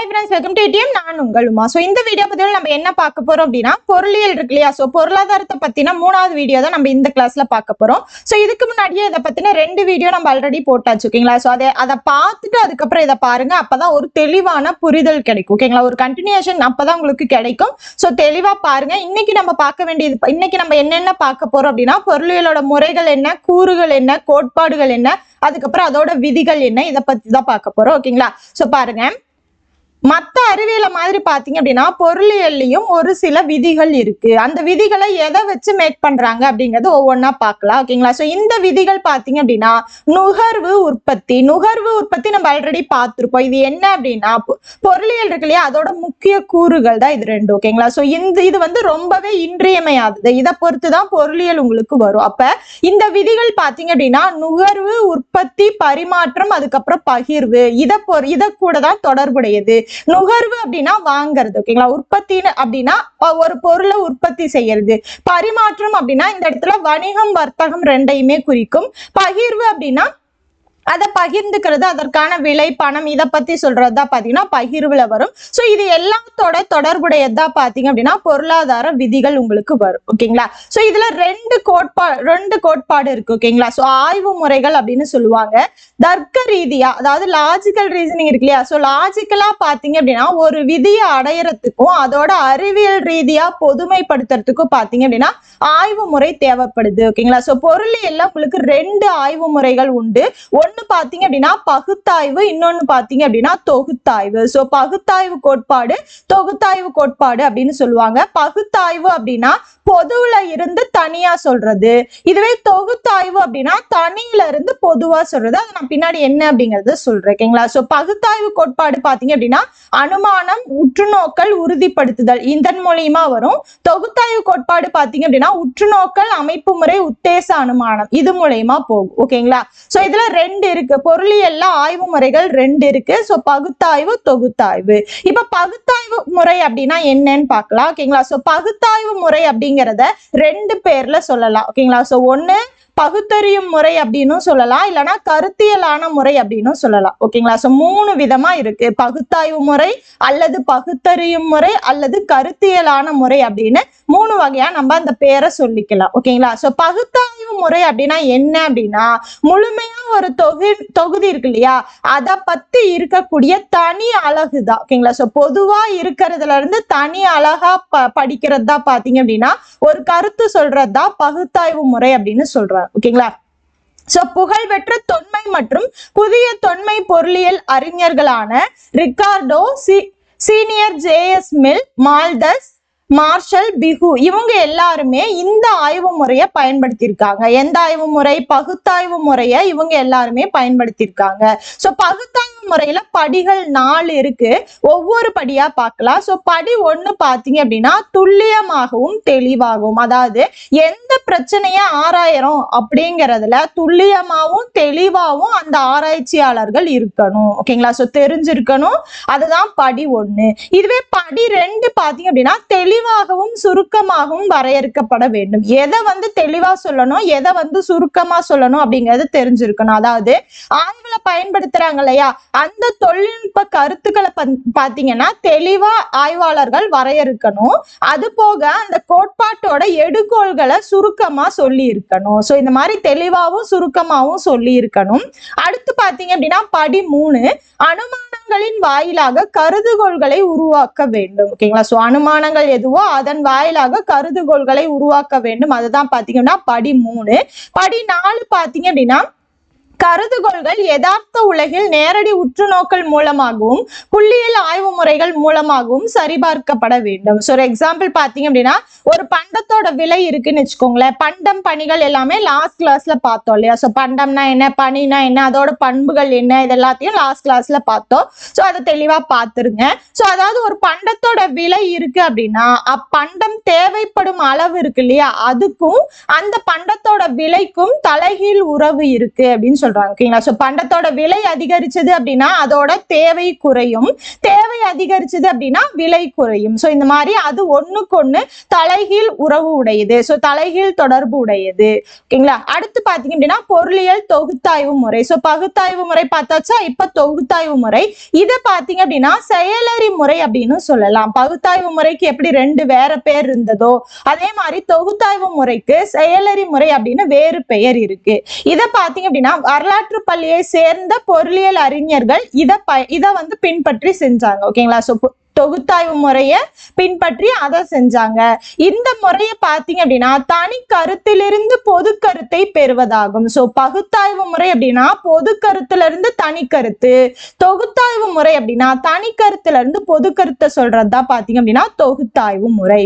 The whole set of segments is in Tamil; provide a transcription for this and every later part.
Hi friends welcome to TM நான் உங்கள் உமா ஸோ இந்த வீடியோ பதிவில் நம்ம என்ன பார்க்க போறோம் அப்படின்னா பொருளியல் இருக்கு இல்லையா? ஸோ பொருளாதாரத்தை பற்றினா மூணாவது வீடியோ தான் நம்ம இந்த கிளாஸில் பார்க்க போகிறோம் ஸோ இதுக்கு முன்னாடியே இதை பத்தின ரெண்டு வீடியோ நம்ம ஆல்ரெடி போட்டாச்சு ஓகேங்களா? ஸோ அதை அதை பார்த்துட்டு அதுக்கப்புறம் இதை பாருங்க. அப்போதான் ஒரு தெளிவான புரிதல் கிடைக்கும் ஓகேங்களா? ஒரு கண்டினியூஷன் அப்போதான் உங்களுக்கு கிடைக்கும். ஸோ தெளிவா பாருங்க. இன்னைக்கு நம்ம பார்க்க வேண்டியது இன்னைக்கு நம்ம என்னென்ன பார்க்க போறோம் அப்படின்னா பொருளியலோட முறைகள் என்ன கூறுகள் என்ன கோட்பாடுகள் என்ன அதுக்கப்புறம் அதோட விதிகள் என்ன இதை பற்றி தான் பார்க்க போறோம் ஓகேங்களா? ஸோ பாருங்க. மத்த அறிவியல மாதிரி பார்த்தீங்க அப்படின்னா பொருளியல்லையும் ஒரு சில விதிகள் இருக்கு. அந்த விதிகளை எதை வச்சு மேக் பண்றாங்க அப்படிங்கறது ஒவ்வொன்றா பார்க்கலாம் ஓகேங்களா சோ இந்த விதிகள் பாத்தீங்க அப்படின்னா நுகர்வு உற்பத்தி நுகர்வு உற்பத்தி நம்ம ஆல்ரெடி பார்த்துருப்போம் இது என்ன அப்படின்னா பொருளியல் இருக்கு இல்லையா? அதோட முக்கிய முக்கிய கூறுகள் தான் இது ரெண்டு ஓகேங்களா ஸோ இந்த இது வந்து ரொம்பவே இன்றியமையாதது. இதை பொறுத்து தான் பொருளியல் உங்களுக்கு வரும். அப்ப இந்த விதிகள் பாத்தீங்க அப்படின்னா நுகர்வு உற்பத்தி பரிமாற்றம் அதுக்கப்புறம் பகிர்வு. இதை பொ இதை கூட தான் தொடர்புடையது. நுகர்வு அப்படின்னா வாங்குறது ஓகேங்களா உற்பத்தின்னு அப்படின்னா ஒரு பொருளை உற்பத்தி செய்யறது. பரிமாற்றம் அப்படின்னா இந்த இடத்துல வணிகம் வர்த்தகம் ரெண்டையுமே குறிக்கும். பகிர்வு அப்படின்னா அதை பகிர்ந்துக்கிறது அதற்கான விலை பணம் இதை பத்தி சொல்றதா பாத்தீங்கன்னா பகிர்வுல வரும். சோ இது எல்லாத்தோட தொடர்புடையதா பாத்தீங்க அப்படின்னா பொருளாதார விதிகள் உங்களுக்கு வரும். ஓகேங்களா? சோ இதுல ரெண்டு கோட்பாடு ரெண்டு கோட்பாடு இருக்கு ஓகேங்களா? சோ ஆய்வு முறைகள் அப்படின்னு சொல்லுவாங்க. தர்க்க ரீதியா அதாவது லாஜிக்கல் ரீசனிங் இருக்கு இல்லையா? ஸோ லாஜிக்கலா பாத்தீங்க அப்படின்னா ஒரு விதியை அடையறதுக்கும் அதோட அறிவியல் ரீதியா பொதுமைப்படுத்துறதுக்கும் பாத்தீங்க அப்படின்னா ஆய்வு முறை தேவைப்படுது ஓகேங்களா? ஸோ பொருளியல்ல உங்களுக்கு ரெண்டு ஆய்வு முறைகள் உண்டு. ஒன்னு பாத்தீங்க அப்படின்னா பகுத்தாய்வு இன்னொன்னு பாத்தீங்க அப்படின்னா தொகுத்தாய்வு. சோ பகுத்தாய்வு கோட்பாடு தொகுத்தாய்வு கோட்பாடு அப்படின்னு சொல்லுவாங்க. பகுத்தாய்வு அப்படின்னா பொதுவுல இருந்து தனியா சொல்றது. இதுவே தொகுத்தாய்வு அப்படின்னா தனியில இருந்து பொதுவா சொல்றது. அது நான் பின்னாடி என்ன அப்படிங்கறத சொல்றேன் ஓகேங்களா? சோ பகுத்தாய்வு கோட்பாடு பாத்தீங்க அப்படின்னா அனுமானம் உற்றுநோக்கல் உறுதிப்படுத்துதல். இதன் மூலியமா வரும். தொகுத்தாய்வு கோட்பாடு பாத்தீங்க அப்படின்னா உற்றுநோக்கல் அமைப்பு முறை உத்தேச அனுமானம். இது மூலியமா போகும் ஓகேங்களா? சோ இதுல ரெண்டு ரெண்டு இருக்கு. பொருளியல்ல ஆய்வு முறைகள் ரெண்டு இருக்கு. ஸோ பகுத்தாய்வு தொகுத்தாய்வு. இப்ப பகுத்தாய்வு முறை அப்படின்னா என்னன்னு பார்க்கலாம். ஓகேங்களா ஸோ பகுத்தாய்வு முறை அப்படிங்கிறத ரெண்டு பேர்ல சொல்லலாம். ஓகேங்களா ஸோ ஒன்னு பகுத்தறியும் முறை அப்படின்னும் சொல்லலாம். இல்லைன்னா கருத்தியலான முறை அப்படின்னும் சொல்லலாம். ஓகேங்களா ஸோ மூணு விதமா இருக்கு. பகுத்தாய்வு முறை அல்லது பகுத்தறியும் முறை அல்லது கருத்தியலான முறை அப்படின்னு மூணு வகையா நம்ம அந்த பேரை சொல்லிக்கலாம். ஓகேங்களா? சோ பகுத்தாய்வு முறை அப்படின்னா என்ன அப்படின்னா முழுமையா ஒரு தொகு தொகுதி இருக்கு இல்லையா? அதை பத்தி இருக்கக்கூடிய தனி அழகு தான் ஓகேங்களா? சோ பொதுவா இருக்கிறதுல இருந்து தனி அழகா ப படிக்கிறது தான் பாத்தீங்க அப்படின்னா ஒரு கருத்து சொல்றது தான் பகுத்தாய்வு முறை அப்படின்னு சொல்றாங்க. ஓகேங்களா? சோ புகழ்பெற்ற தொன்மை மற்றும் புதிய தொன்மை பொருளியல் அறிஞர்களான Ricardo C Senior J S Mill Malthus Marshall Pigou இவங்க எல்லாருமே இந்த ஆய்வு முறையை பயன்படுத்தியிருக்காங்க. எந்த ஆய்வு முறை? பகுத்தாய்வு முறையை இவங்க எல்லாருமே பயன்படுத்தியிருக்காங்க. சோ பகுத்தாய்வு முறையில படிகள் நாலு இருக்கு. ஒவ்வொரு படியா பார்க்கலாம். சோ படி ஒண்ணு பாத்தீங்க அப்படின்னா துல்லியமாகவும் தெளிவாகவும் அதாவது எந்த பிரச்சனைய ஆராயறோம் அப்படிங்கறதுல துல்லியமாகவும் தெளிவாகவும் அந்த ஆராய்ச்சியாளர்கள் இருக்கணும். ஓகேங்களா? சோ தெரிஞ்சிருக்கணும். அதுதான் படி ஒண்ணு. இதுவே படி ரெண்டு பாத்தீங்க அப்படின்னா தெளிவாகவும் சுருக்கமாகவும் வரையறுக்கப்பட வேண்டும். எதை வந்து தெளிவா சொல்லணும் எதை வந்து சுருக்கமா சொல்லணும் அப்படிங்கறது தெரிஞ்சிருக்கணும். அதாவது ஆய்வுல பயன்படுத்துறாங்க இல்லையா? அந்த தொழில்நுட்ப கருத்துக்களை பந்- பாத்தீங்கன்னா தெளிவா ஆய்வாளர்கள் வரையறுக்கணும். அது போக அந்த கோட்பாட்டோட எடுகோள்களை சுருக்கமா சொல்லி இருக்கணும் சோ இந்த மாதிரி தெளிவாவும் சுருக்கமாவும் சொல்லி இருக்கணும் அடுத்து பாத்தீங்க அப்படின்னா படி மூணு அனுமானங்களின் வாயிலாக கருதுகோள்களை உருவாக்க வேண்டும். ஓகேங்களா? சோ அனுமானங்கள் எதுவோ அதன் வாயிலாக கருதுகோள்களை உருவாக்க வேண்டும். அதுதான் பாத்தீங்கன்னா படி மூணு. படி நாலு பாத்தீங்க அப்படின்னா கருதுகோள்கள் யதார்த்த உலகில் நேரடி உற்றுநோக்கல் மூலமாகவும் புள்ளியியல் ஆய்வு முறைகள் மூலமாகவும் சரிபார்க்கப்பட வேண்டும். ஸோ ஒரு எக்ஸாம்பிள் பார்த்தீங்க அப்படின்னா ஒரு பண்டத்தோட விலை இருக்குன்னு வச்சுக்கோங்களேன். பண்டம் பணிகள் எல்லாமே லாஸ்ட் கிளாஸ்ல பார்த்தோம் இல்லையா? ஸோ பண்டம்னா என்ன பணினா என்ன அதோட பண்புகள் என்ன இது எல்லாத்தையும் லாஸ்ட் கிளாஸ்ல பார்த்தோம். ஸோ அதை தெளிவா பார்த்துருங்க. ஸோ அதாவது ஒரு பண்டத்தோட விலை இருக்கு அப்படின்னா அப்பண்டம் தேவைப்படும் அளவு இருக்கு இல்லையா? அதுக்கும் அந்த பண்டத்தோட விலைக்கும் தலைகீழ் உறவு இருக்கு அப்படின்னு சொல்றாங்க ஓகேங்களா ஸோ பண்டத்தோட விலை அதிகரிச்சது அப்படின்னா அதோட தேவை குறையும். தேவை அதிகரிச்சது அப்படின்னா விலை குறையும். ஸோ இந்த மாதிரி அது ஒண்ணுக்கு ஒண்ணு தலைகீழ் உறவு உடையது. ஸோ தலைகீழ் தொடர்பு உடையது. ஓகேங்களா? அடுத்து பாத்தீங்க அப்படின்னா பொருளியல் தொகுத்தாய்வு முறை. ஸோ பகுத்தாய்வு முறை பார்த்தாச்சா? இப்ப தொகுத்தாய்வு முறை. இதை பாத்தீங்க அப்படின்னா செயலறி முறை அப்படின்னு சொல்லலாம். பகுத்தாய்வு முறைக்கு எப்படி ரெண்டு வேற பேர் இருந்ததோ அதே மாதிரி தொகுத்தாய்வு முறைக்கு செயலறி முறை அப்படின்னு வேறு பெயர் இருக்கு. இதை பாத்தீங்க அப்படின்னா வரலாற்று பள்ளியை சேர்ந்த பொருளியல் அறிஞர்கள் இதை ப இதை வந்து பின்பற்றி செஞ்சாங்க ஓகேங்களா? ஸோ தொகுத்தாய்வு முறைய பின்பற்றி அதை செஞ்சாங்க. இந்த முறைய பாத்தீங்க அப்படின்னா தனி கருத்திலிருந்து பொது கருத்தை பெறுவதாகும். சோ பகுத்தாய்வு முறை அப்படின்னா பொது கருத்துல இருந்து தனி கருத்து. தொகுத்தாய்வு முறை அப்படின்னா தனி கருத்துல இருந்து பொது கருத்தை சொல்றதுதான் பாத்தீங்க அப்படின்னா தொகுத்தாய்வு முறை.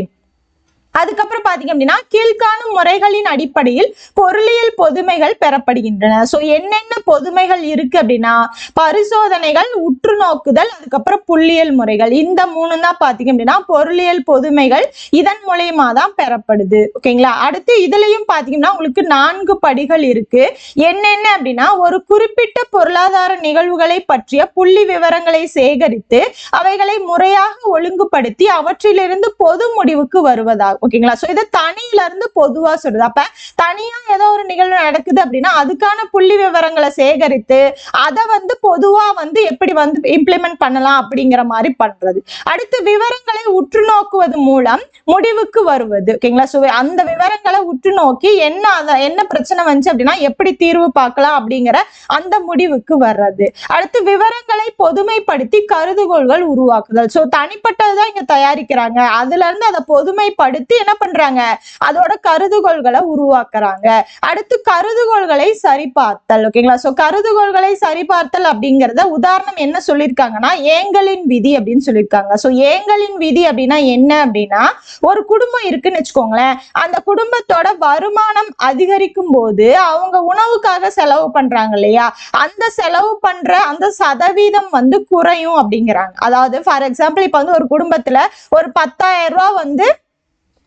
அதுக்கப்புறம் பாத்தீங்க அப்படின்னா கீழ்காணும் முறைகளின் அடிப்படையில் பொருளியல் பொதுமைகள் பெறப்படுகின்றன. சோ என்னென்ன பொதுமைகள் இருக்கு அப்படின்னா பரிசோதனைகள் உற்று நோக்குதல் அதுக்கப்புறம் புள்ளியல் முறைகள். இந்த மூணு தான் பாத்தீங்க அப்படின்னா பொருளியல் பொதுமைகள் இதன் மூலயமா தான் பெறப்படுது. ஓகேங்களா அடுத்து இதுலயும் பாத்தீங்கன்னா உங்களுக்கு நான்கு படிகள் இருக்கு. என்னென்ன அப்படின்னா ஒரு குறிப்பிட்ட பொருளாதார நிகழ்வுகளை பற்றிய புள்ளி விவரங்களை சேகரித்து அவைகளை முறையாக ஒழுங்குபடுத்தி அவற்றிலிருந்து பொது முடிவுக்கு வருவதாகும். ஓகேங்களா? சோ இது தனியில இருந்து பொதுவா சொல்றது. அப்ப தனியா ஏதோ ஒரு நிகழ்வு நடக்குது அப்படின்னா அதுக்கான புள்ளி விவரங்களை சேகரித்து அதை வந்து பொதுவா வந்து எப்படி வந்து இம்ப்ளிமெண்ட் பண்ணலாம் அப்படிங்கிற மாதிரி பண்றது. அடுத்து விவரங்களை உற்று நோக்குவது மூலம் முடிவுக்கு வருவது. ஓகேங்களா? சோ அந்த விவரங்களை உற்று நோக்கி என்ன அதை என்ன பிரச்சனை வந்துச்சு அப்படின்னா எப்படி தீர்வு பார்க்கலாம் அப்படிங்கிற அந்த முடிவுக்கு வர்றது. அடுத்து விவரங்களை பொதுமைப்படுத்தி கருதுகோள்கள் உருவாக்குதல். சோ தனிப்பட்டதுதான் இங்க தயாரிக்கிறாங்க. அதுல இருந்து அதை பொதுமைப்படுத்தி என்ன பண்றாங்க? அதோட கருதுகோள்களை உருவாக்குறாங்க. அடுத்து கருதுகோள்களை சரிபார்த்தல் ஓகேங்களா சோ கருதுகோள்களை சரிபார்த்தல் அப்படிங்கறத உதாரணம் என்ன சொல்லியிருக்காங்கன்னா ஏங்கலின் விதி அப்படின்னு சொல்லியிருக்காங்க சோ ஏங்கலின் விதி அப்படின்னா என்ன அப்படின்னா ஒரு குடும்பம் இருக்குன்னு வச்சுக்கோங்களேன். அந்த குடும்பத்தோட வருமானம் அதிகரிக்கும் போது அவங்க உணவுக்காக செலவு பண்றாங்க இல்லையா? அந்த செலவு பண்ற அந்த சதவீதம் வந்து குறையும் அப்படிங்கிறாங்க. அதாவது ஃபார் எக்ஸாம்பிள் இப்ப வந்து ஒரு குடும்பத்துல ஒரு பத்தாயிரம் ரூபாய் வந்து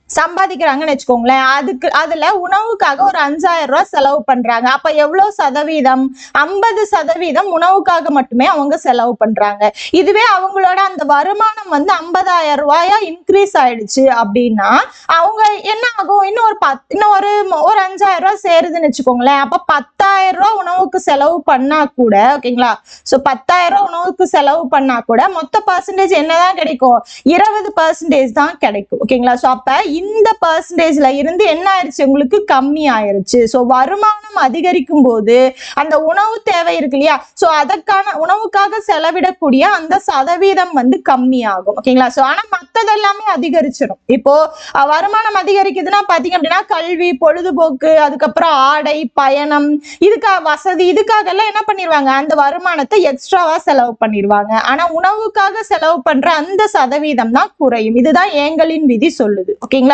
சம்பாதிக்கிறாங்கன்னு வச்சுக்கோங்களேன். அதுக்கு அதுல உணவுக்காக ஒரு அஞ்சாயிரம் ரூபாய் செலவு பண்றாங்க. அப்ப எவ்வளவு சதவீதம்? ஐம்பது சதவீதம் உணவுக்காக மட்டுமே அவங்க செலவு பண்றாங்க. இதுவே அவங்களோட அந்த வருமானம் வந்து ஐம்பதாயிரம் ரூபாயா இன்க்ரீஸ் ஆயிடுச்சு அப்படின்னா அவங்க என்ன ஆகும்? இன்னும் ஒரு பத் இன்னும் ஒரு ஒரு அஞ்சாயிரம் ரூபாய் சேருதுன்னு வச்சுக்கோங்களேன். அப்ப பத்தாயிரம் ரூபாய் உணவுக்கு செலவு பண்ணா கூட ஓகேங்களா? சோ பத்தாயிரம் ரூபாய் உணவுக்கு செலவு பண்ணா கூட மொத்த பர்சன்டேஜ் என்னதான் கிடைக்கும்? இருபது பர்சன்டேஜ் தான் கிடைக்கும். ஓகேங்களா? சோ அப்ப இந்த பர்சன்டேஜ்ல இருந்து என்ன ஆயிருச்சு? உங்களுக்கு கம்மி ஆயிருச்சு. ஸோ வருமானம் அதிகரிக்கும் போது அந்த உணவு தேவை இருக்கு இல்லையா? ஸோ அதற்கான உணவுக்காக செலவிடக்கூடிய அந்த சதவீதம் வந்து கம்மி ஆகும் ஓகேங்களா ஸோ ஆனா மற்றதெல்லாமே எல்லாமே அதிகரிச்சிடும் இப்போ வருமானம் அதிகரிக்குதுன்னா பாத்தீங்க அப்படின்னா கல்வி பொழுதுபோக்கு அதுக்கப்புறம் ஆடை பயணம் இதுக்காக வசதி இதுக்காக எல்லாம் என்ன பண்ணிடுவாங்க அந்த வருமானத்தை எக்ஸ்ட்ராவா செலவு பண்ணிடுவாங்க ஆனா உணவுக்காக செலவு பண்ற அந்த சதவீதம் தான் குறையும். இதுதான் ஏங்கலின் விதி சொல்லுது. ஓகேங்களா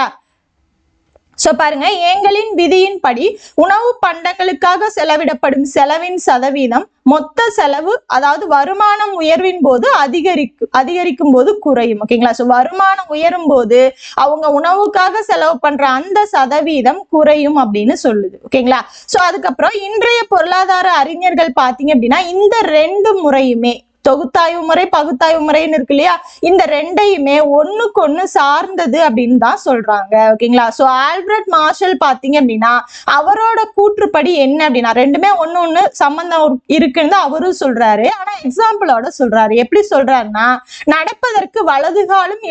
சோ பாருங்க ஏங்கலின் விதியின்படி உணவு பண்டங்களுக்காக செலவிடப்படும் செலவின் சதவீதம் மொத்த செலவு அதாவது வருமானம் உயர்வின் போது அதிகரிக்கும் அதிகரிக்கும் போது குறையும் ஓகேங்களா சோ வருமானம் உயரும் போது அவங்க உணவுக்காக செலவு பண்ற அந்த சதவீதம் குறையும் அப்படின்னு சொல்லுது ஓகேங்களா சோ அதுக்கப்புறம் இன்றைய பொருளாதார அறிஞர்கள் பாத்தீங்க அப்படின்னா இந்த ரெண்டு முறையுமே தொகுத்தாய்வு முறை பகுத்தாய்வு முறைன்னு இருக்கு இல்லையா? இந்த ரெண்டையுமே ஒண்ணுக்கு ஒண்ணு சார்ந்தது அப்படின்னு தான் சொல்றாங்க. ஓகேங்களா சோ ஆல்பர்ட் மார்ஷல் பாத்தீங்க அப்படின்னா அவரோட கூற்றுப்படி என்ன அப்படின்னா ரெண்டுமே ஒண்ணு ஒண்ணு சம்பந்தம் இருக்குன்னு தான் அவரும் சொல்றாரு. ஆனா எக்ஸாம்பிளோட சொல்றாரு. எப்படி சொல்றாருன்னா நடப்பதற்கு வலது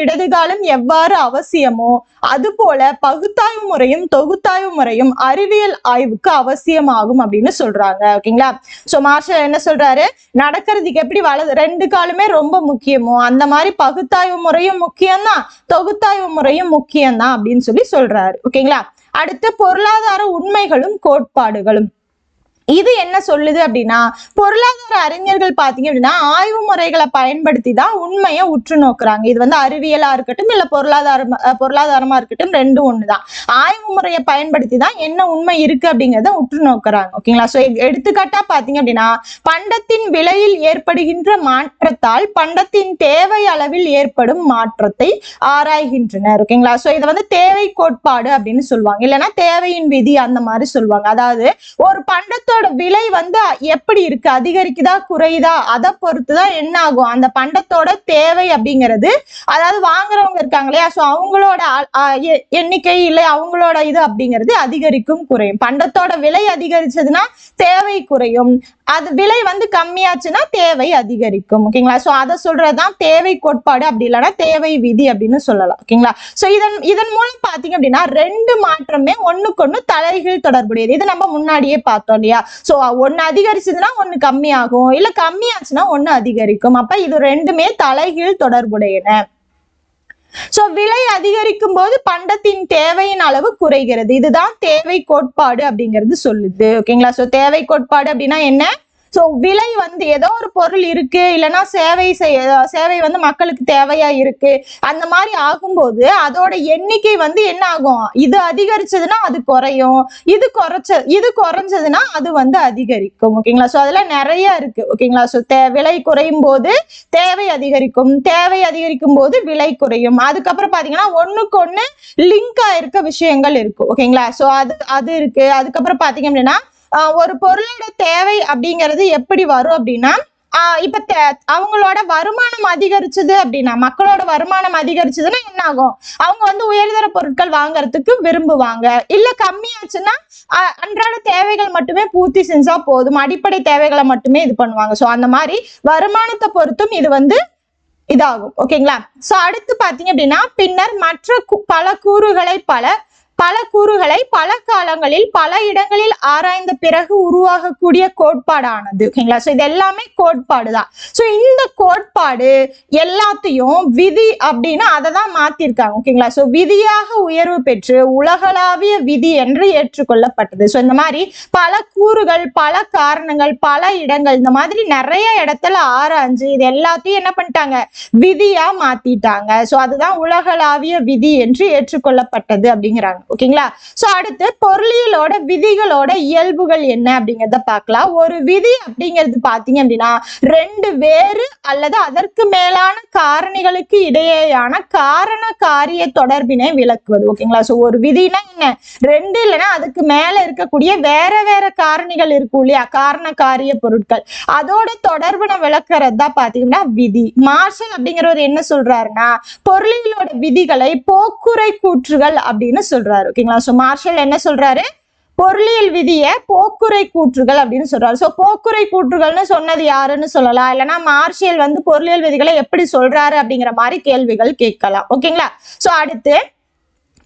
இடதுகாலும் எவ்வாறு அவசியமோ அது போல பகுத்தாய்வு முறையும் தொகுத்தாய்வு முறையும் அறிவியல் ஆய்வுக்கு அவசியமாகும் அப்படின்னு சொல்றாங்க. ஓகேங்களா சோ மார்ஷல் என்ன சொல்றாரு? நடக்கிறதுக்கு எப்படி வலது ரெண்டு காலுமே ரொம்ப முக்கியமோ அந்த மாதிரி பகுத்தாய்வு முறையும் முக்கியம்தான் தொகுத்தாய்வு முறையும் முக்கியம்தான் அப்படின்னு சொல்லி சொல்றாரு. ஓகேங்களா? அடுத்து பொருளாதார உண்மைகளும் கோட்பாடுகளும். இது என்ன சொல்லுது அப்படின்னா பொருளாதார அறிஞர்கள் பாத்தீங்க அப்படின்னா ஆய்வு முறைகளை பயன்படுத்தி தான் உண்மையை உற்று நோக்குறாங்க. இது வந்து அறிவியலா இருக்கட்டும் இல்ல பொருளாதாரம் பொருளாதாரமா இருக்கட்டும் ரெண்டும் ஒண்ணுதான். ஆய்வு முறையை பயன்படுத்தி தான் என்ன உண்மை இருக்கு அப்படிங்கறத உற்று நோக்குறாங்க. ஓகேங்களா சோ எடுத்துக்காட்டா பாத்தீங்க அப்படின்னா பண்டத்தின் விலையில் ஏற்படுகின்ற மாற்றத்தால் பண்டத்தின் தேவை அளவில் ஏற்படும் மாற்றத்தை ஆராய்கின்றனர். ஓகேங்களா சோ இதை வந்து தேவை கோட்பாடு அப்படின்னு சொல்லுவாங்க. இல்லைன்னா தேவையின் விதி அந்த மாதிரி சொல்லுவாங்க. அதாவது ஒரு பண்டத்து பண்டத்தோட விலை வந்து எப்படி இருக்கு? அதிகரிக்குதா குறையுதா? அதை பொறுத்து தான் என்ன ஆகும்? அந்த பண்டத்தோட தேவை அப்படிங்கிறது அதாவது வாங்குறவங்க இருக்காங்க இல்லையா? ஸோ அவங்களோட அ- எ- எண்ணிக்கை இல்லை அவங்களோட இது அப்படிங்கிறது அதிகரிக்கும் குறையும். பண்டத்தோட விலை அதிகரிச்சதுன்னா தேவை குறையும். அது விலை வந்து கம்மியாச்சுன்னா தேவை அதிகரிக்கும். ஓகேங்களா ஸோ அதை சொல்றதுதான் தேவை கோட்பாடு அப்படி இல்லைன்னா தேவை விதி அப்படின்னு சொல்லலாம். ஓகேங்களா ஸோ இதன் இதன் மூலம் பார்த்தீங்க அப்படின்னா ரெண்டு மாற்றமே ஒன்றுக்கொன்று தலைகீழ் தொடர்புடையது. இது நம்ம முன்னாடியே பார்த்தோம் இல்லையா? ஸோ ஒன்று அதிகரிச்சதுன்னா ஒன்று கம்மியாகும். இல்லை கம்மியாச்சுன்னா ஒன்று அதிகரிக்கும். அப்போ இது ரெண்டுமே தலைகீழ் தொடர்புடையன. சோ விலை அதிகரிக்கும் போது பண்டத்தின் தேவையின் அளவு குறைகிறது. இதுதான் தேவை கோட்பாடு அப்படிங்கிறது சொல்லுது. ஓகேங்களா சோ தேவை கோட்பாடு அப்படின்னா என்ன? ஸோ விலை வந்து ஏதோ ஒரு பொருள் இருக்கு இல்லைன்னா சேவை செய்ய சேவை வந்து மக்களுக்கு தேவையா இருக்கு. அந்த மாதிரி ஆகும்போது அதோட எண்ணிக்கை வந்து என்ன ஆகும்? இது அதிகரிச்சதுன்னா அது குறையும். இது குறைச்ச இது குறைஞ்சதுன்னா அது வந்து அதிகரிக்கும். ஓகேங்களா ஸோ அதெல்லாம் நிறைய இருக்கு. ஓகேங்களா ஸோ தே விலை குறையும் போது தேவை அதிகரிக்கும். தேவை அதிகரிக்கும் போது விலை குறையும். அதுக்கப்புறம் பாத்தீங்கன்னா ஒண்ணுக்கு ஒண்ணு லிங்கா இருக்க விஷயங்கள் இருக்கு. ஓகேங்களா ஸோ அது அது இருக்கு. அதுக்கப்புறம் பாத்தீங்க அப்படின்னா ஒரு பொருளோட தேவை அப்படிங்கிறது எப்படி வரும் அப்படின்னா இப்ப தே- அவங்களோட வருமானம் அதிகரிச்சது அப்படின்னா மக்களோட வருமானம் அதிகரிச்சதுன்னா என்ன ஆகும்? அவங்க வந்து உயர்தர பொருட்கள் வாங்குறதுக்கு விரும்புவாங்க. இல்ல கம்மியாச்சுன்னா அன்றாட தேவைகள் மட்டுமே பூர்த்தி செஞ்சா போதும். அடிப்படை தேவைகளை மட்டுமே இது பண்ணுவாங்க. சோ அந்த மாதிரி வருமானத்தை பொறுத்தும் இது வந்து இதாகும். ஓகேங்களா சோ அடுத்து பாத்தீங்க அப்படின்னா பின்னர் மற்ற பல கூறுகளை பல பல கூறுகளை பல காலங்களில் பல இடங்களில் ஆராய்ந்த பிறகு உருவாகக்கூடிய கோட்பாடானது. ஓகேங்களா? ஸோ இது எல்லாமே கோட்பாடு தான் ஸோ இந்த கோட்பாடு எல்லாத்தையும் விதி அப்படின்னு அதை தான் மாத்திருக்காங்க. ஓகேங்களா? ஸோ விதியாக உயர்வு பெற்று உலகளாவிய விதி என்று ஏற்றுக்கொள்ளப்பட்டது. ஸோ இந்த மாதிரி பல கூறுகள் பல காரணங்கள் பல இடங்கள் இந்த மாதிரி நிறைய இடத்துல ஆராய்ஞ்சு இது எல்லாத்தையும் என்ன பண்ணிட்டாங்க? விதியா மாத்திட்டாங்க. ஸோ அதுதான் உலகளாவிய விதி என்று ஏற்றுக்கொள்ளப்பட்டது அப்படிங்கிறாங்க. ஓகேங்களா? சோ அடுத்து பொருளியலோட விதிகளோட இயல்புகள் என்ன அப்படிங்கறத பார்க்கலாம். ஒரு விதி அப்படிங்கிறது பாத்தீங்க அப்படின்னா ரெண்டு வேறு அல்லது அதற்கு மேலான காரணிகளுக்கு இடையேயான காரண காரிய தொடர்பினை விளக்குவது. ஓகேங்களா? சோ ஒரு விதினா என்ன? ரெண்டு இல்லைன்னா அதுக்கு மேல இருக்கக்கூடிய வேற வேற காரணிகள் இருக்கும் இல்லையா? காரண காரிய பொருட்கள். அதோட தொடர்பினை விளக்குறது தான் பாத்தீங்கன்னா விதி. மார்ஷல் அப்படிங்கிறவர் என்ன சொல்றாருன்னா பொருளியலோட விதிகளை போக்குறை கூற்றுகள் அப்படின்னு சொல்றாரு. ஓகேங்களா ஸோ மார்ஷல் என்ன சொல்றாரு? பொருளியல் விதிய போக்குறை கூற்றுகள் அப்படின்னு சொல்றாரு. சோ போக்குறை கூற்றுகள்னு சொன்னது யாருன்னு சொல்லலாம்? இல்லைன்னா மார்ஷியல் வந்து பொருளியல் விதிகளை எப்படி சொல்றாரு அப்படிங்கிற மாதிரி கேள்விகள் கேட்கலாம். ஓகேங்களா சோ அடுத்து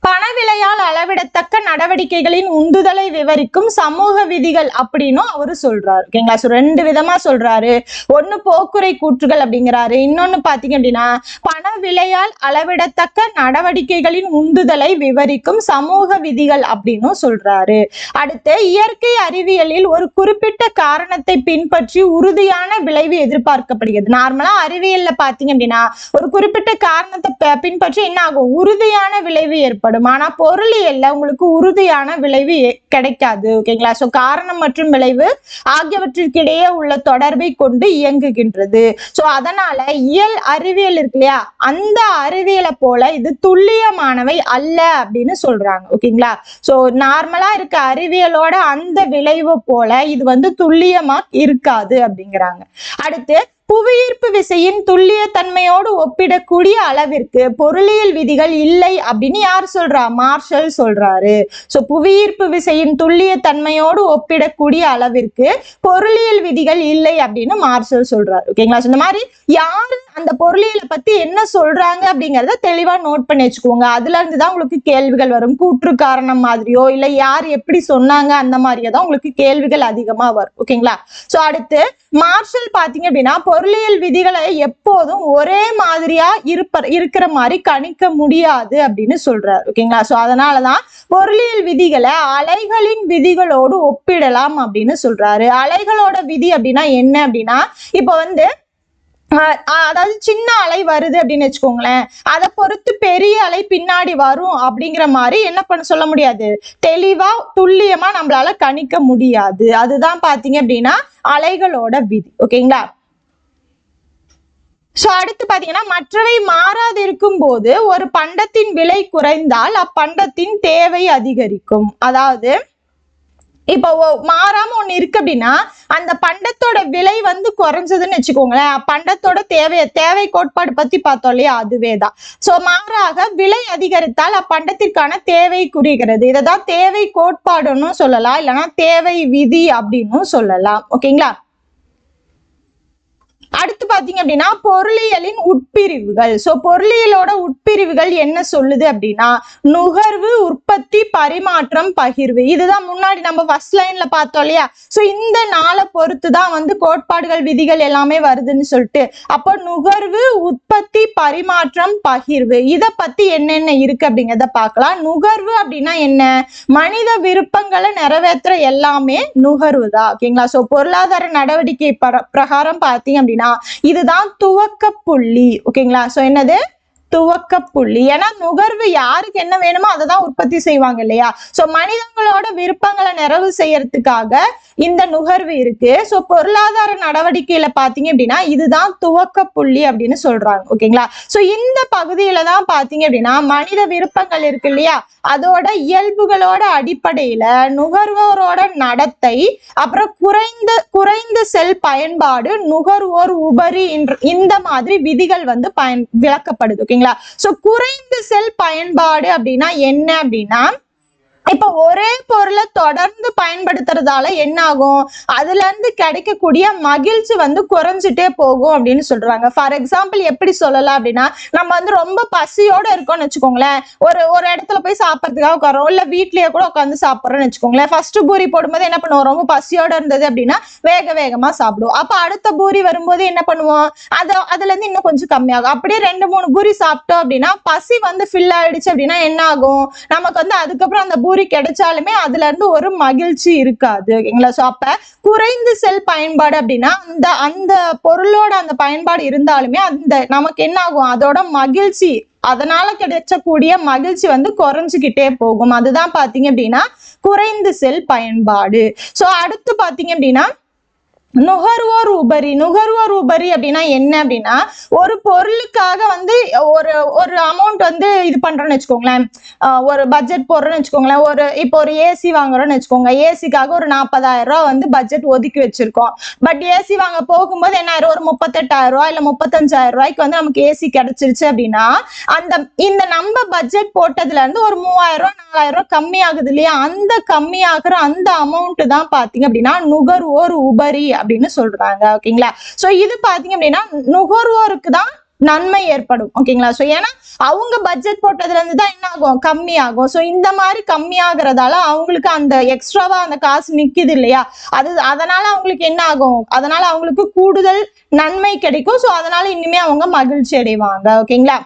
பணவிலையால் அளவிடத்தக்க நடவடிக்கைகளின் உந்துதலை விவரிக்கும் சமூக விதிகள் அப்படின்னும் அவரு சொல்றாரு. ஓகேங்களா ஸோ ரெண்டு விதமா சொல்றாரு. ஒண்ணு போக்குறை கூற்றுகள் அப்படிங்கிறாரு. இன்னொன்னு பாத்தீங்க அப்படின்னா பணவிலையால் அளவிடத்தக்க நடவடிக்கைகளின் உந்துதலை விவரிக்கும் சமூக விதிகள் அப்படின்னும் சொல்றாரு. அடுத்து இயற்கை அறிவியலில் ஒரு குறிப்பிட்ட காரணத்தை பின்பற்றி உறுதியான விளைவு எதிர்பார்க்கப்படுகிறது. நார்மலா அறிவியல்ல பாத்தீங்க அப்படின்னா ஒரு குறிப்பிட்ட காரணத்தை பின்பற்றி என்ன ஆகும்? உறுதியான விளைவு ஏற்படும். ஆனா பொருளியல்ல உங்களுக்கு உறுதியான விளைவு கிடைக்காது. ஓகேங்களா சோ காரணம் மற்றும் விளைவு ஆகியவற்றிற்கிடையே உள்ள தொடர்பை கொண்டு இயங்குகின்றது. சோ அதனால இயல் அறிவியல் இருக்கு இல்லையா? அந்த அறிவியலை போல இது துல்லியமானவை அல்ல அப்படின்னு சொல்றாங்க. ஓகேங்களா சோ நார்மலா இருக்க அறிவியலோட அந்த விளைவு போல இது வந்து துல்லியமா இருக்காது அப்படிங்கிறாங்க. அடுத்து புவியீர்ப்பு விசையின் துல்லியத்தன்மையோடு ஒப்பிடக்கூடிய அளவிற்கு பொருளியல் விதிகள் இல்லை அப்படின்னு யார் சொல்றா? மார்ஷல் சொல்றாரு. சோ புவியீர்ப்பு விசையின் துல்லியத்தன்மையோடு ஒப்பிடக்கூடிய அளவிற்கு பொருளியல் விதிகள் இல்லை அப்படின்னு மார்ஷல் சொல்றாரு. ஓகேங்களா? So, இந்த மாதிரி யாரு அந்த பொருளியலை பத்தி என்ன சொல்றாங்க அப்படிங்கறத தெளிவா நோட் பண்ணி வச்சுக்கோங்க. அதுல இருந்து தான் உங்களுக்கு கேள்விகள் வரும். கூற்று காரணம் மாதிரியோ இல்ல யார் எப்படி சொன்னாங்க அந்த மாதிரியோ தான் உங்களுக்கு கேள்விகள் அதிகமா வரும். ஓகேங்களா சோ அடுத்து மார்ஷல் பாத்தீங்க அப்படின்னா பொருளியல் விதிகளை எப்போதும் ஒரே மாதிரியா இருப்ப இருக்கிற மாதிரி கணிக்க முடியாது அப்படின்னு சொல்றாரு. ஓகேங்களா சோ அதனாலதான் பொருளியல் விதிகளை அலைகளின் விதிகளோடு ஒப்பிடலாம் அப்படின்னு சொல்றாரு. அலைகளோட விதி அப்படின்னா என்ன அப்படின்னா இப்ப வந்து அதாவது சின்ன அலை வருது அப்படின்னு வச்சுக்கோங்களேன். அதை பொறுத்து பெரிய அலை பின்னாடி வரும் அப்படிங்கிற மாதிரி என்ன பண்ண சொல்ல முடியாது. தெளிவா துல்லியமா நம்மளால கணிக்க முடியாது. அதுதான் பாத்தீங்க அப்படின்னா அலைகளோட விதி. ஓகேங்களா? சோ அடுத்து பாத்தீங்கன்னா மற்றவை மாறாது இருக்கும் போது ஒரு பண்டத்தின் விலை குறைந்தால் அப்பண்டத்தின் தேவை அதிகரிக்கும். அதாவது இப்போ மாறாம ஒண்ணு இருக்கு அப்படின்னா அந்த பண்டத்தோட விலை வந்து குறைஞ்சதுன்னு வச்சுக்கோங்களேன். பண்டத்தோட தேவை தேவை கோட்பாடு பத்தி பார்த்தோம் இல்லையா? அதுவே தான் சோ மாறாக விலை அதிகரித்தால் அப்பண்டத்திற்கான தேவை குறைகிறது. இததான் தேவை கோட்பாடுன்னு சொல்லலாம். இல்லைன்னா தேவை விதி அப்படின்னும் சொல்லலாம். ஓகேங்களா? அடுத்து பார்த்தீங்க அப்படின்னா பொருளியலின் உட்பிரிவுகள். ஸோ பொருளியலோட உட்பிரிவுகள் என்ன சொல்லுது அப்படின்னா நுகர்வு உற்பத்தி பரிமாற்றம் பகிர்வு. இதுதான் முன்னாடி நம்ம ஃபர்ஸ்ட் லைன்ல பார்த்தோம் இல்லையா? ஸோ இந்த நாளை பொறுத்து தான் வந்து கோட்பாடுகள் விதிகள் எல்லாமே வருதுன்னு சொல்லிட்டு. அப்போ நுகர்வு உற்பத்தி பரிமாற்றம் பகிர்வு. இதை பத்தி என்னென்ன இருக்கு அப்படிங்கிறத பார்க்கலாம். நுகர்வு அப்படின்னா என்ன? மனித விருப்பங்களை நிறைவேற்ற எல்லாமே நுகர்வு தான் ஓகேங்களா? ஸோ பொருளாதார நடவடிக்கை பர- பிரகாரம் பார்த்தீங்க அப்படின்னா இதுதான் துவக்க புள்ளி. ஓகேங்களா சோ என்னது? துவக்க புள்ளி. ஏன்னா நுகர்வு யாருக்கு என்ன வேணுமோ அதை தான் உற்பத்தி செய்வாங்க இல்லையா? சோ மனிதங்களோட விருப்பங்களை நிறைவு செய்யறதுக்காக இந்த நுகர்வு இருக்கு. ஸோ பொருளாதார நடவடிக்கையில பாத்தீங்க அப்படின்னா இதுதான் துவக்க புள்ளி அப்படின்னு சொல்றாங்க. ஓகேங்களா? ஸோ இந்த பகுதியில தான் பாத்தீங்க அப்படின்னா மனித விருப்பங்கள் இருக்கு இல்லையா? அதோட இயல்புகளோட அடிப்படையில நுகர்வோரோட நடத்தை அப்புறம் குறைந்த குறைந்த செல் பயன்பாடு நுகர்வோர் உபரி இந்த மாதிரி விதிகள் வந்து பயன் விளக்கப்படுது. ஓகேங்களா சோ குறைந்த செல் பயன்பாடு அப்படின்னா என்ன அப்படின்னா இப்ப ஒரே பொருளை தொடர்ந்து பயன்படுத்துறதால என்ன ஆகும் அதுல இருந்து கிடைக்கக்கூடிய மகிழ்ச்சி வந்து குறைஞ்சிட்டே போகும் அப்படின்னு சொல்றாங்க. ஃபார் எக்ஸாம்பிள் எப்படி சொல்லலாம் அப்படின்னா நம்ம வந்து ரொம்ப பசியோட இருக்கோம்னு வச்சுக்கோங்களேன். ஒரு ஒரு இடத்துல போய் சாப்பிட்றதுக்காக உட்காரோம் இல்ல வீட்லயே கூட உட்காந்து சாப்பிட்றோம்னு வச்சுக்கோங்களேன். ஃபர்ஸ்ட் பூரி போடும்போது என்ன பண்ணுவோம்? ரொம்ப பசியோட இருந்தது அப்படின்னா வேக வேகமா சாப்பிடுவோம். அப்ப அடுத்த பூரி வரும்போது என்ன பண்ணுவோம்? அது அதுல இருந்து இன்னும் கொஞ்சம் கம்மியாகும். அப்படியே ரெண்டு மூணு பூரி சாப்பிட்டோம் அப்படின்னா பசி வந்து ஃபில் ஆயிடுச்சு அப்படின்னா என்ன ஆகும் நமக்கு வந்து அதுக்கப்புறம் அந்த பூரி கிடைச்சாலுமே அதுல இருந்து ஒரு மகிழ்ச்சி இருக்காது. ஓகேங்களா சோ அப்ப குறைந்த செல் பயன்பாடு அப்படின்னா அந்த அந்த பொருளோட அந்த பயன்பாடு இருந்தாலுமே அந்த நமக்கு என்ன ஆகும்? அதோட மகிழ்ச்சி அதனால கிடைச்சக்கூடிய மகிழ்ச்சி வந்து குறைஞ்சுக்கிட்டே போகும். அதுதான் பாத்தீங்க அப்படின்னா குறைந்து செல் பயன்பாடு. சோ அடுத்து பாத்தீங்க அப்படின்னா நுகர்வோர் உபரி நுகர்வோர் உபரி அப்படின்னா என்ன அப்படின்னா ஒரு பொருளுக்காக வந்து ஒரு ஒரு அமௌண்ட் வந்து இது பண்றோம்னு வச்சுக்கோங்களேன். ஒரு பட்ஜெட் போடுறோம்னு வச்சுக்கோங்களேன். ஒரு இப்போ ஒரு ஏசி வாங்குறோம்னு வச்சுக்கோங்க. ஏசிக்காக ஒரு நாற்பதாயிரம் ரூபா வந்து பட்ஜெட் ஒதுக்கி வச்சிருக்கோம். பட் ஏசி வாங்க போகும்போது என்ன ஒரு முப்பத்தெட்டாயிரம் ரூபாய் இல்ல முப்பத்தஞ்சாயிரம் ரூபாய்க்கு வந்து நமக்கு ஏசி கிடைச்சிருச்சு அப்படின்னா அந்த இந்த நம்ம பட்ஜெட் போட்டதுல இருந்து ஒரு மூவாயிரம் ரூபா நாலாயிரம் ரூபா கம்மி ஆகுது இல்லையா? அந்த கம்மி ஆகுற அந்த அமௌண்ட் தான் பாத்தீங்க அப்படின்னா நுகர்வோர் உபரி அப்படின்னு சொல்றாங்க ஓகேங்களா சோ இது பாத்தீங்க அப்படின்னா நுகர்வோருக்கு தான் நன்மை ஏற்படும் ஓகேங்களா சோ ஏன்னா அவங்க பட்ஜெட் போட்டதுல இருந்து தான் என்ன ஆகும் கம்மி ஆகும் சோ இந்த மாதிரி கம்மி ஆகுறதால அவங்களுக்கு அந்த எக்ஸ்ட்ராவா அந்த காசு நிக்குது இல்லையா? அது அதனால அவங்களுக்கு என்ன ஆகும் அதனால அவங்களுக்கு கூடுதல் நன்மை கிடைக்கும். சோ அதனால இனிமே அவங்க மகிழ்ச்சி அடைவாங்க ஓகேங்களா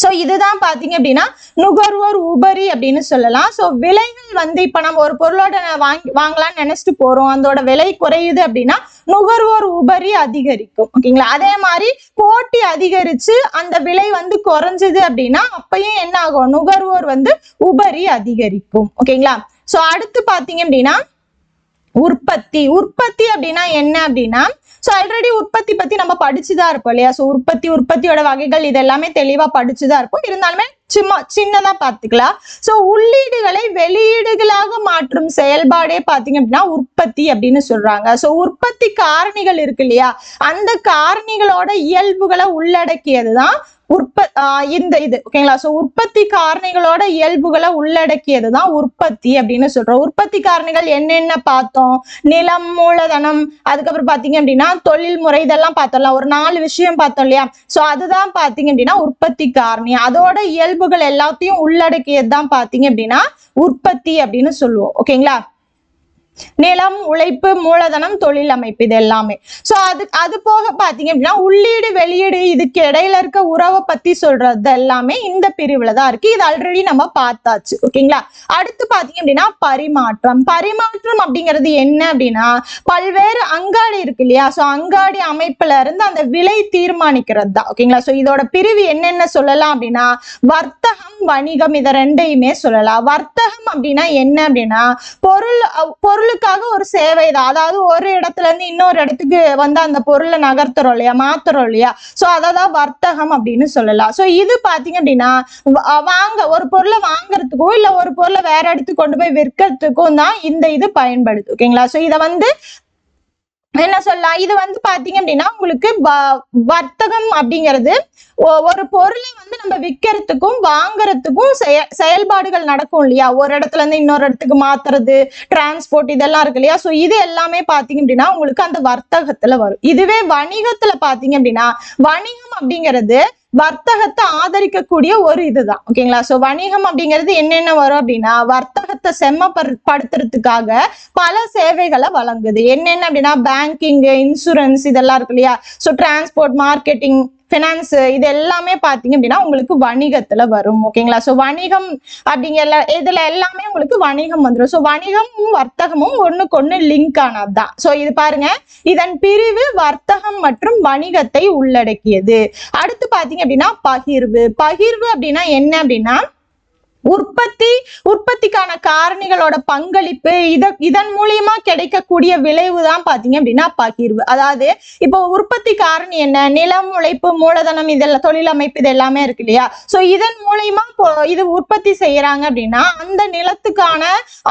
ஸோ இதுதான் பார்த்தீங்க அப்படின்னா நுகர்வோர் உபரி அப்படின்னு சொல்லலாம். ஸோ விலைகள் வந்து இப்போ நம்ம ஒரு பொருளோட வாங்கி வாங்கலாம்னு நினச்சிட்டு போகிறோம் அதோட விலை குறையுது அப்படின்னா நுகர்வோர் உபரி அதிகரிக்கும். ஓகேங்களா அதே மாதிரி போட்டி அதிகரித்து அந்த விலை வந்து குறைஞ்சது அப்படின்னா அப்பயும் என்ன ஆகும்? நுகர்வோர் வந்து உபரி அதிகரிக்கும். ஓகேங்களா ஸோ அடுத்து பார்த்தீங்க அப்படின்னா உற்பத்தி. உற்பத்தி அப்படின்னா என்ன அப்படின்னா ஸோ ஆல்ரெடி உற்பத்தி பத்தி நம்ம படிச்சுதான் இருப்போம் இல்லையா? ஸோ உற்பத்தி உற்பத்தியோட வகைகள் இது எல்லாமே தெளிவா படிச்சுதான் இருப்போம். இருந்தாலுமே சும்மா சின்னதா பார்த்துக்கலாம். ஸோ உள்ளீடுகளை வெளியீடுகளாக மாற்றும் செயல்பாடே பார்த்தீங்க அப்படின்னா உற்பத்தி அப்படின்னு சொல்றாங்க. ஸோ உற்பத்தி காரணிகள் இருக்கு இல்லையா? அந்த காரணிகளோட இயல்புகளை உள்ளடக்கியது தான் உற்ப ஆஹ் இந்த இது ஓகேங்களா? சோ உற்பத்தி காரணிகளோட இயல்புகளை உள்ளடக்கியது தான் உற்பத்தி அப்படின்னு சொல்றோம். உற்பத்தி காரணிகள் என்னென்ன பார்த்தோம்? நிலம் மூலதனம் அதுக்கப்புறம் பாத்தீங்க அப்படின்னா தொழில் முறை இதெல்லாம் பார்த்தோம்ல. ஒரு நாலு விஷயம் பார்த்தோம் இல்லையா? சோ அதுதான் பாத்தீங்க அப்படின்னா உற்பத்தி காரணி. அதோட இயல்புகள் எல்லாத்தையும் உள்ளடக்கியது தான் பாத்தீங்க அப்படின்னா உற்பத்தி அப்படின்னு சொல்லுவோம். ஓகேங்களா? நிலம் உழைப்பு மூலதனம் தொழில் அமைப்பு இது எல்லாமே சோ அது அது போக பாத்தீங்க அப்படின்னா உள்ளீடு வெளியீடு இதுக்கு இடையில இருக்க உறவை பத்தி சொல்றது எல்லாமே இந்த பிரிவுல தான் இருக்கு. இது ஆல்ரெடி நம்ம பார்த்தாச்சு. ஓகேங்களா? அடுத்து பாத்தீங்க அப்படின்னா பரிமாற்றம். பரிமாற்றம் அப்படிங்கிறது என்ன அப்படின்னா பல்வேறு அங்காடி இருக்கு இல்லையா? சோ அங்காடி அமைப்புல இருந்து அந்த விலை தீர்மானிக்கிறது தான். ஓகேங்களா? சோ இதோட பிரிவு என்னென்ன சொல்லலாம் அப்படின்னா வர்த்தகம் வணிகம் இதை ரெண்டையுமே சொல்லலாம். வர்த்தகம் அப்படின்னா என்ன அப்படின்னா பொருள் பொருள் மக்களுக்காக ஒரு சேவை தான். அதாவது ஒரு இடத்துல இருந்து இன்னொரு இடத்துக்கு வந்து அந்த பொருளை நகர்த்துறோம் இல்லையா? மாத்துறோம் இல்லையா? சோ அததான் வர்த்தகம் அப்படின்னு சொல்லலாம். சோ இது பாத்தீங்க அப்படின்னா வாங்க ஒரு பொருளை வாங்குறதுக்கும் இல்ல ஒரு பொருளை வேற இடத்துக்கு கொண்டு போய் விற்கிறதுக்கும் தான் இந்த இது பயன்படுது. ஓகேங்களா? சோ இதை வந்து என்ன சொல்லலாம்? இது வந்து பாத்தீங்க அப்படின்னா உங்களுக்கு வ- வர்த்தகம் அப்படிங்கிறது ஒ- ஒரு பொருளை வந்து நம்ம விற்கிறதுக்கும் வாங்குறதுக்கும் செய- செயல்பாடுகள் நடக்கும் இல்லையா? ஒரு இடத்துல இருந்து இன்னொரு இடத்துக்கு மாத்துறது டிரான்ஸ்போர்ட் இதெல்லாம் இருக்கு இல்லையா? சோ இது எல்லாமே பாத்தீங்க அப்படின்னா உங்களுக்கு அந்த வர்த்தகத்துல வரும். இதுவே வணிகத்துல பாத்தீங்க அப்படின்னா வணிகம் அப்படிங்கிறது வர்த்தகத்தை ஆதரிக்கக்கூடிய ஒரு இதுதான். ஓகேங்களா சோ வணிகம் அப்படிங்கிறது என்னென்ன வரும் அப்படின்னா வர்த்தகத்தை செம்மப்படுத்துறதுக்காக பல சேவைகளை வழங்குது. என்னென்ன அப்படின்னா பேங்கிங் இன்சூரன்ஸ் இதெல்லாம் இருக்கு இல்லையா? ஸோ டிரான்ஸ்போர்ட் மார்க்கெட்டிங் ஃபினான்ஸ் இது எல்லாமே பார்த்தீங்க அப்படின்னா உங்களுக்கு வணிகத்துல வரும் ஓகேங்களா ஸோ வணிகம் அப்படிங்கிற இதுல எல்லாமே உங்களுக்கு வணிகம் வந்துடும் ஸோ வணிகமும் வர்த்தகமும் ஒண்ணுக்கு ஒண்ணு லிங்க் ஆனதுதான். ஸோ இது பாருங்க. இதன் பிரிவு வர்த்தகம் மற்றும் வணிகத்தை உள்ளடக்கியது. அடுத்து பாத்தீங்க அப்படின்னா பகிர்வு. பகிர்வு அப்படின்னா என்ன அப்படின்னா உற்பத்தி உற்பத்திக்கான காரணிகளோட பங்களிப்பு இத இதன் மூலியமா கிடைக்கக்கூடிய விளைவு தான் பாத்தீங்க அப்படின்னா பகிர்வு. அதாவது இப்போ உற்பத்தி காரணி என்ன? நிலம் உழைப்பு மூலதனம் இதெல்லாம் தொழிலமைப்பு இது எல்லாமே இருக்கு இல்லையா? சோ இதன் மூலியமா இப்போ இது உற்பத்தி செய்யறாங்க அப்படின்னா அந்த நிலத்துக்கான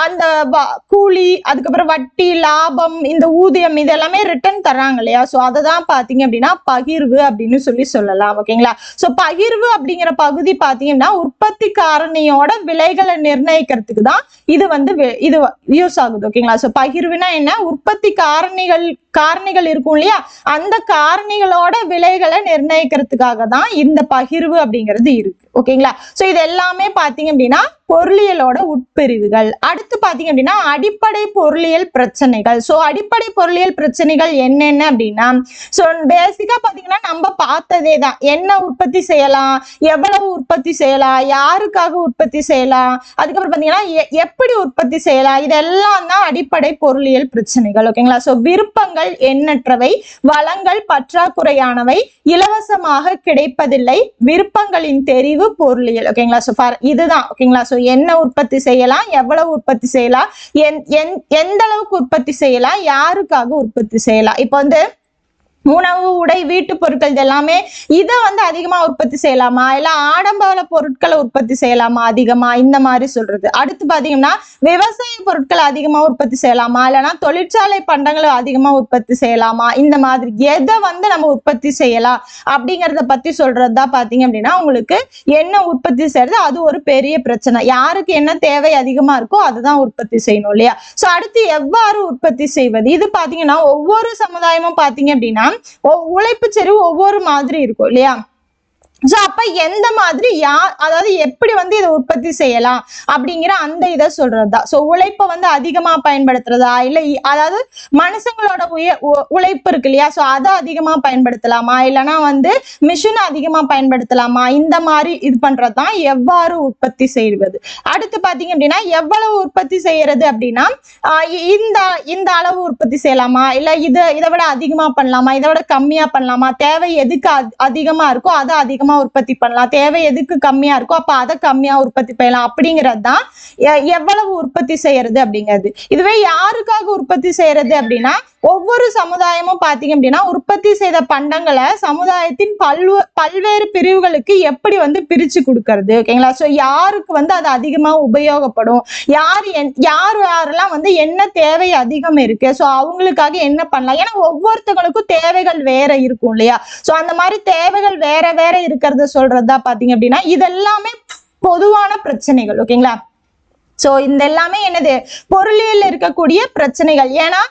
அந்த வ- கூலி அதுக்கப்புறம் வட்டி லாபம் இந்த ஊதியம் இது எல்லாமே ரிட்டர்ன் தர்றாங்க இல்லையா? சோ அதை தான் பாத்தீங்க அப்படின்னா பகிர்வு அப்படின்னு சொல்லி சொல்லலாம் ஓகேங்களா சோ பகிர்வு அப்படிங்கிற பகுதி பாத்தீங்கன்னா உற்பத்தி காரணியோட விலைகளை நிர்ணயிக்கிறதுக்கு தான் இது வந்து இது யூஸ் ஆகுது ஓகேங்களா சோ பகிர்வுனா என்ன? உற்பத்தி காரணிகள் காரணிகள் இருக்கும் இல்லையா? அந்த காரணிகளோட விலைகளை நிர்ணயிக்கிறதுக்காக தான் இந்த பகிர்வு அப்படிங்கிறது இருக்கு ஓகேங்களா சோ இது எல்லாமே பார்த்தீங்க அப்படின்னா பொருளியலோட உட்பிரிவுகள். அடுத்து பார்த்தீங்க அப்படின்னா அடிப்படை பொருளியல் பிரச்சனைகள். ஸோ அடிப்படை பொருளியல் பிரச்சனைகள் என்னென்ன அப்படின்னா ஸோ பேசிக்காக பாத்தீங்கன்னா நம்ம பார்த்ததே தான். என்ன உற்பத்தி செய்யலாம்? எவ்வளவு உற்பத்தி செய்யலாம்? யாருக்காக உற்பத்தி செய்யலாம்? அதுக்கப்புறம் பார்த்தீங்கன்னா எ- எப்படி உற்பத்தி செய்யலாம்? இதெல்லாம் தான் அடிப்படை பொருளியல் பிரச்சனைகள் ஓகேங்களா ஸோ விருப்பங்கள் எண்ணற்றவை வளங்கள் பற்றாக்குறையானவை இலவசமாக கிடைப்பதில்லை விருப்பங்களின் தெரிவு பொருளியல் ஓகேங்களா சோ இதுதான் ஓகேங்களா ஸோ என்ன உற்பத்தி செய்யலாம்? எவ்வளவு உற்பத்தி செய்யலாம்? எந்த அளவுக்கு உற்பத்தி செய்யலாம்? யாருக்காக உற்பத்தி செய்யலாம்? இப்போ வந்து உணவு உடை வீட்டு பொருட்கள் இது எல்லாமே இதை வந்து அதிகமாக உற்பத்தி செய்யலாமா? இல்லை ஆடம்பர பொருட்களை உற்பத்தி செய்யலாமா அதிகமாக இந்த மாதிரி சொல்றது. அடுத்து பார்த்தீங்கன்னா விவசாய பொருட்களை அதிகமாக உற்பத்தி செய்யலாமா? இல்லைன்னா தொழிற்சாலை பண்டங்களை அதிகமாக உற்பத்தி செய்யலாமா? இந்த மாதிரி எதை வந்து நம்ம உற்பத்தி செய்யலாம் அப்படிங்கிறத பற்றி சொல்றது தான் பார்த்தீங்க அப்படின்னா உங்களுக்கு என்ன உற்பத்தி செய்யறது அது ஒரு பெரிய பிரச்சனை. யாருக்கு என்ன தேவை அதிகமாக இருக்கோ அதுதான் உற்பத்தி செய்யணும் இல்லையா? ஸோ அடுத்து எவ்வாறு உற்பத்தி செய்வது? இது பார்த்தீங்கன்னா ஒவ்வொரு சமுதாயமும் பார்த்தீங்க அப்படின்னா உழைப்பு செறிவு ஒவ்வொரு மாதிரி இருக்கும் இல்லையா? சோ அப்ப எந்த மாதிரி யா அதாவது எப்படி வந்து இதை உற்பத்தி செய்யலாம் அப்படிங்கிற அந்த இதை சொல்றதுதான் சோ உழைப்பை வந்து அதிகமா பயன்படுத்துறதா? இல்லை இ- அதாவது மனுஷங்களோட உய உழைப்பு இருக்கு இல்லையா? சோ அதை அதிகமா பயன்படுத்தலாமா? இல்லைன்னா வந்து மிஷினை அதிகமா பயன்படுத்தலாமா? இந்த மாதிரி இது பண்றதுதான் எவ்வாறு உற்பத்தி செய்வது? அடுத்து பாத்தீங்க அப்படின்னா எவ்வளவு உற்பத்தி செய்யறது அப்படின்னா இந்த இந்த அளவு உற்பத்தி செய்யலாமா? இல்ல இதை இதை விட அதிகமா பண்ணலாமா? இதை விட கம்மியா பண்ணலாமா? தேவை எதுக்கு அதி- அதிகமா இருக்கோ அதை அதிகமா உற்பத்தி பண்ணலாம். தேவை எதுக்கு கம்மியா இருக்கோ அப்ப அதை கம்மியா உற்பத்தி பண்ணலாம். அப்படிங்கிறது தான் எவ்வளவு உற்பத்தி செய்யறது அப்படிங்கிறது. இதுவே யாருக்காக உற்பத்தி செய்யறது அப்படின்னா ஒவ்வொரு சமுதாயமும் பாத்தீங்க அப்படின்னா உற்பத்தி செய்த பண்டங்களை சமுதாயத்தின் பல்வ பல்வேறு பிரிவுகளுக்கு எப்படி வந்து பிரிச்சு கொடுக்கறது ஓகேங்களா சோ யாருக்கு வந்து அது அதிகமா உபயோகப்படும்? யார் என்- யார் யாரெல்லாம் வந்து என்ன தேவை அதிகம் இருக்கு? ஸோ அவங்களுக்காக என்ன பண்ணலாம்? ஏன்னா ஒவ்வொருத்தவங்களுக்கும் தேவைகள் வேற இருக்கும் இல்லையா? சோ அந்த மாதிரி தேவைகள் வேற வேற இருக்கிறத சொல்றதா பாத்தீங்க அப்படின்னா இதெல்லாமே பொதுவான பிரச்சனைகள் ஓகேங்களா? ஸோ இந்த எல்லாமே என்னது? பொருளியல் இருக்கக்கூடிய பிரச்சனைகள். ஏன்னா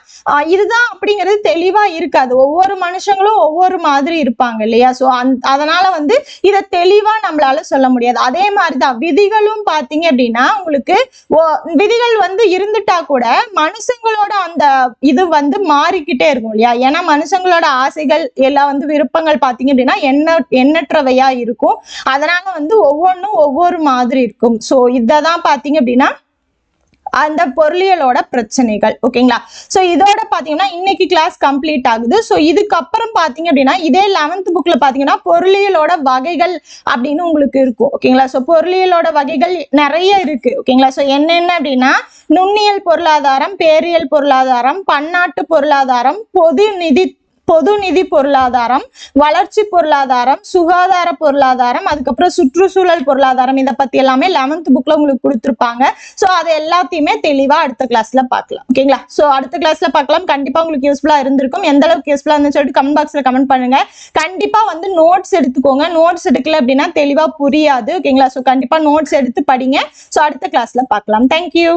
இதுதான் அப்படிங்கிறது தெளிவா இருக்காது. ஒவ்வொரு மனுஷங்களும் ஒவ்வொரு மாதிரி இருப்பாங்க இல்லையா? ஸோ அந் அதனால வந்து இதை தெளிவா நம்மளால சொல்ல முடியாது. அதே மாதிரிதான் விதிகளும் பார்த்தீங்க அப்படின்னா உங்களுக்கு விதிகள் வந்து இருந்துட்டா கூட மனுஷங்களோட அந்த இது வந்து மாறிக்கிட்டே இருக்கும் இல்லையா? ஏன்னா மனுஷங்களோட ஆசைகள் எல்லாம் வந்து விருப்பங்கள் பார்த்தீங்க அப்படின்னா எண்ண எண்ணற்றவையா இருக்கும். அதனால வந்து ஒவ்வொன்றும் ஒவ்வொரு மாதிரி இருக்கும். ஸோ இதை தான் பார்த்தீங்க அப்படின்னா அந்த பொருளியலோட பிரச்சனைகள் ஓகேங்களா? ஸோ இதோட பார்த்தீங்கன்னா இன்னைக்கு கிளாஸ் கம்ப்ளீட் ஆகுது. ஸோ இதுக்கப்புறம் பார்த்தீங்க அப்படின்னா இதே லெவன்த் புக்கில் பார்த்தீங்கன்னா பொருளியலோட வகைகள் அப்படின்னு உங்களுக்கு இருக்கும் ஓகேங்களா? ஸோ பொருளியலோட வகைகள் நிறைய இருக்கு ஓகேங்களா? ஸோ என்னென்ன அப்படின்னா நுண்ணியல் பொருளாதாரம் பேரியல் பொருளாதாரம் பன்னாட்டு பொருளாதாரம் பொது நிதி பொது நிதி பொருளாதாரம் வளர்ச்சி பொருளாதாரம் சுகாதார பொருளாதாரம் அதுக்கப்புறம் சுற்றுச்சூழல் பொருளாதாரம் இதை பத்தி எல்லாமே லெவன்த் புக்ல உங்களுக்கு கொடுத்துருப்பாங்க. ஸோ அது எல்லாத்தையுமே தெளிவா அடுத்த கிளாஸ்ல பார்க்கலாம். ஓகேங்களா ஸோ அடுத்த கிளாஸ்ல பார்க்கலாம். கண்டிப்பா உங்களுக்கு யூஸ்ஃபுல்லா இருந்திருக்கும். எந்த அளவுக்கு யூஸ்ஃபுல்லா இருந்துன்னு சொல்லிட்டு கமெண்ட் பாக்ஸ்ல கமெண்ட் பண்ணுங்க. கண்டிப்பா வந்து நோட்ஸ் எடுத்துக்கோங்க. நோட்ஸ் எடுக்கல அப்படின்னா தெளிவா புரியாது. ஓகேங்களா ஸோ கண்டிப்பா நோட்ஸ் எடுத்து படிங்க. ஸோ அடுத்த கிளாஸ்ல பார்க்கலாம். தேங்க்யூ